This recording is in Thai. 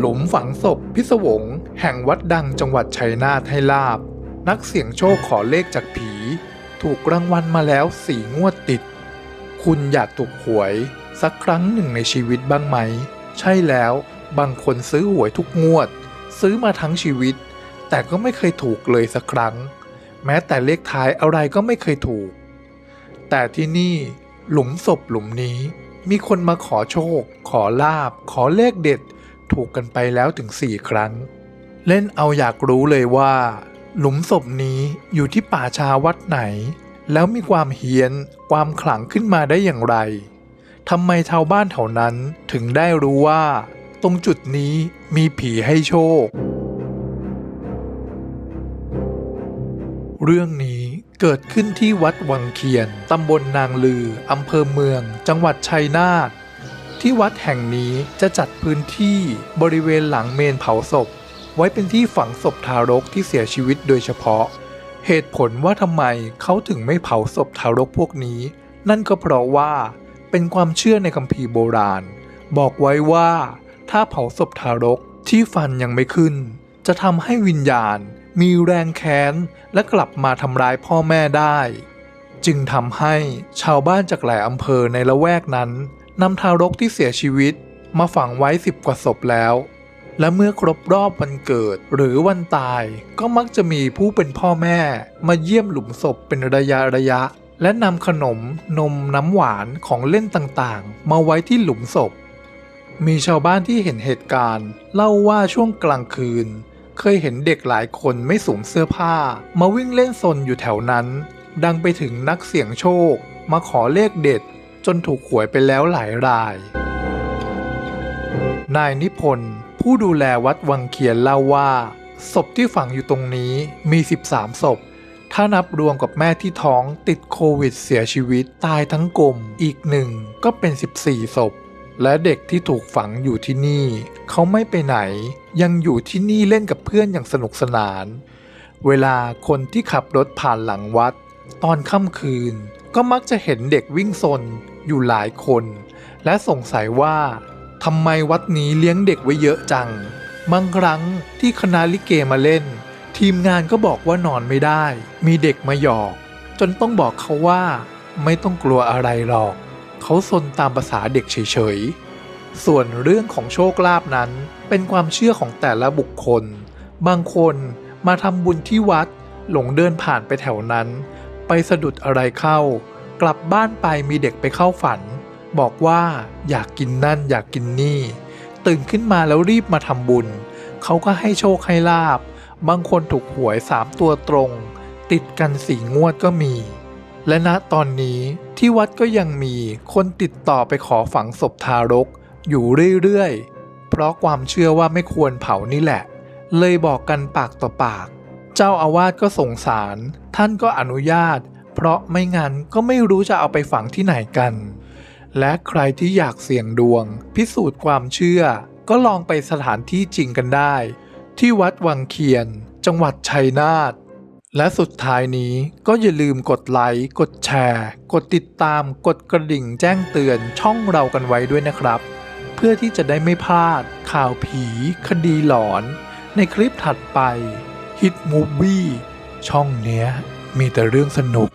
หลุมฝังศพพิศวง แห่งวัดดังจังหวัดชัยนาทให้ลาบ นักเสี่ยงโชคขอเลขจากผี ถูกรางวัลมาแล้วสี่งวดติด คุณอยากถูกหวย สักครั้งหนึ่งในชีวิตบ้างไหม ใช่แล้วบางคนซื้อหวยทุกงวด ซื้อมาทั้งชีวิต แต่ก็ไม่เคยถูกเลยสักครั้ง แม้แต่เลขท้ายอะไรก็ไม่เคยถูก แต่ที่นี่หลุมศพหลุมนี้มีคนมาขอโชค ขอลาบ ขอเลขเด็ด ถูกกันไปแล้วถึงสี่ครั้ง เล่นเอาอยากรู้เลยว่า หลุมศพนี้อยู่ที่ป่าชาวัดไหน แล้วมีความเฮี้ยน ความขลังขึ้นมาได้อย่างไรทำไมชาวบ้านแถวนั้นถึงได้รู้ว่า ตรงจุดนี้มีผีให้โชค เรื่องนี้เกิดขึ้นที่วัดวังเคียน ตำบลนางลือ อำเภอเมือง จังหวัดชัยนาท ที่วัดแห่งนี้จะจัดพื้นที่บริเวณหลังเมนเผาศพ ไว้เป็นที่ฝังศพทารกที่เสียชีวิตโดยเฉพาะ เหตุผลว่าทำไมเขาถึงไม่เผาศพทารกพวกนี้ นั่นก็เพราะว่าเป็นความเชื่อในคัมภีร์โบราณ บอกไว้ว่าถ้าเผาศพทารกที่ฟันยังไม่ขึ้น จะทำให้วิญญาณมีแรงแค้นและกลับมาทำร้ายพ่อแม่ได้ จึงทำให้ชาวบ้านจากหลายอำเภอในละแวกนั้น นำทารกที่เสียชีวิตมาฝังไว้สิบกว่าศพแล้ว และเมื่อครบรอบวันเกิดหรือวันตายก็มักจะมีผู้เป็นพ่อแม่มาเยี่ยมหลุมศพเป็นระยะระยะ และนำขนมนมน้ำหวานของเล่นต่างๆ มาไว้ที่หลุมศพ มีชาวบ้านที่เห็นเหตุการณ์ เล่าว่าช่วงกลางคืน เคยเห็นเด็กหลายคนไม่สวมเสื้อผ้า มาวิ่งเล่นซนอยู่แถวนั้น ดังไปถึงนักเสี่ยงโชค มาขอเลขเด็ด จนถูกหวยไปแล้วหลายราย นายนิพนธ์ผู้ดูแลวัดวังเคียนเล่าว่า ศพที่ฝังอยู่ตรงนี้มี 13 ศพ ถ้านับรวมกับแม่ที่ท้องติดโควิดเสียชีวิตตายทั้งกลมอีกหนึ่งก็เป็น 14 ศพ และเด็กที่ถูกฝังอยู่ที่นี่ เขาไม่ไปไหน ยังอยู่ที่นี่เล่นกับเพื่อนอย่างสนุกสนาน เวลาคนที่ขับรถผ่านหลังวัด ตอนค่ำคืนก็มักจะเห็นเด็กวิ่งซน อยู่หลายคน และสงสัยว่าทำไมวัดนี้เลี้ยงเด็กไว้เยอะจังบางครั้งที่คณะลิเกมาเล่น ทีมงานก็บอกว่านอนไม่ได้ มีเด็กมาหยอก จนต้องบอกเขาว่า ไม่ต้องกลัวอะไรหรอก เขาซนตามภาษาเด็กเฉยๆ ส่วนเรื่องของโชคลาภนั้นเป็นความเชื่อของแต่ละบุคคล บางคนมาทำบุญที่วัด หลงเดินผ่านไปแถวนั้น ไปสะดุดอะไรเข้า กลับบ้านไปมีเด็กไปเข้าฝัน บอกว่าอยากกินนั่นอยากกินนี่ ตื่นขึ้นมาแล้วรีบมาทำบุญ เขาก็ให้โชคให้ลาบบางคนถูกหวยสามตัวตรง ติดกันสี่งวดก็มี และณตอนนี้ที่วัดก็ยังมีคนติดต่อไปขอฝังศพทารก อยู่เรื่อยๆ เพราะความเชื่อว่าไม่ควรเผานี่แหละ เลยบอกกันปากต่อปาก เจ้าอาวาสก็สงสาร ท่านก็อนุญาต เพราะไม่งั้นก็ไม่รู้จะเอาไปฝังที่ไหนกัน และใครที่อยากเสี่ยงดวง พิสูจน์ความเชื่อ ก็ลองไปสถานที่จริงกันได้ ที่วัดวังเคียน จังหวัดชัยนาทและสุดท้ายนี้ก็อย่าลืมกดไลค์ กดแชร์ กดติดตาม กดกระดิ่งแจ้งเตือนช่องเรากันไว้ด้วยนะครับ เพื่อที่จะได้ไม่พลาด ข่าวผี คดีหลอน ในคลิปถัดไปฮิตมูฟวี่ช่องเนี้ยมีแต่เรื่องสนุก